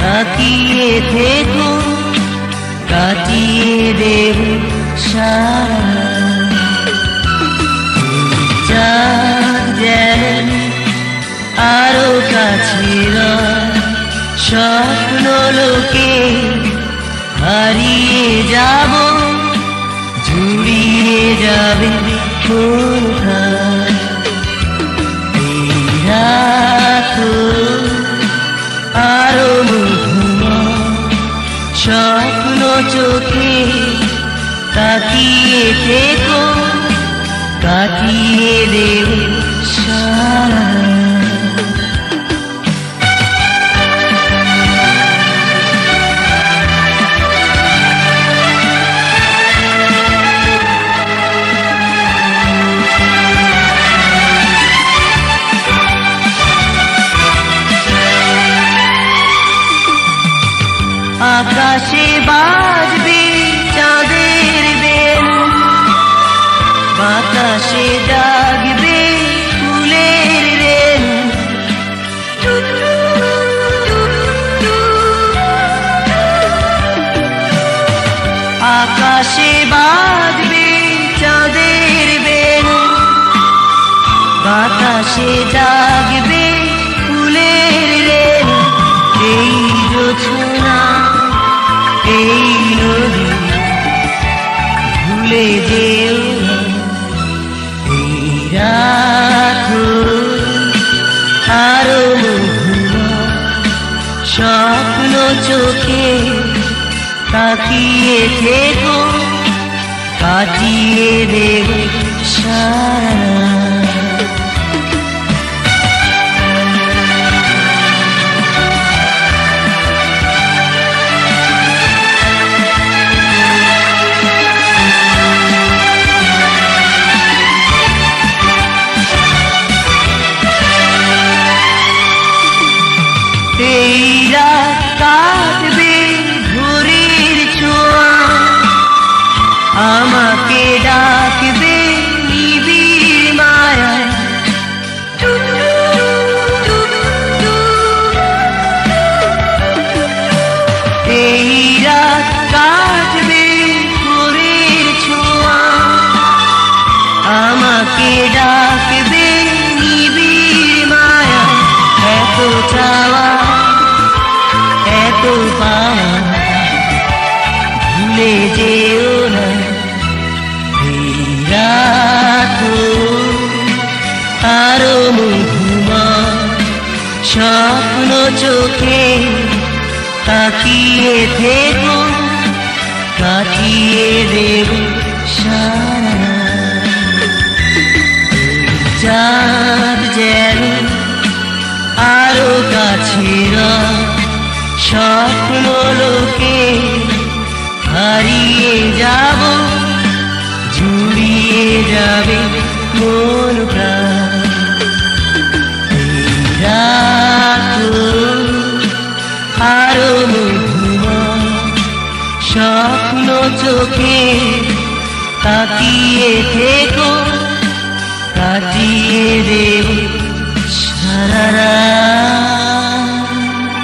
তাকিয়ে থেকো, কাটিয়ে দেব চাঁদ যেন আরও কাছে স্বপ্ন লোকে হারিয়ে যাব, জুড়িয়ে যাবে কোথায়? চোখে তাকিয়ে থেকো তাকিয়ে দেব সারা। আকাশে বাজবে চাঁদের বেল। বাতাসে ডাকবে আকাশে বাজবে চাঁদের বেল। বাতাসে ডাকবে স্বপ্ন চোখে তাকিয়ে দেখো কাটিয়ে দেব। পাওয়া ভুলে যেও না রাত আরও মধুময় স্বপ্ন চোখে তাকিয়ে থেকো কাটিয়ে দেব সারা চাঁদ যেন আরও কাছে রয়, স্বপ্ন লোকে হারিয়ে যাব, জুড়িয়ে যাবে মন প্রাণ। আরও স্বপ্ন চোখে তাকিয়ে থেকো, কাটিয়ে দেব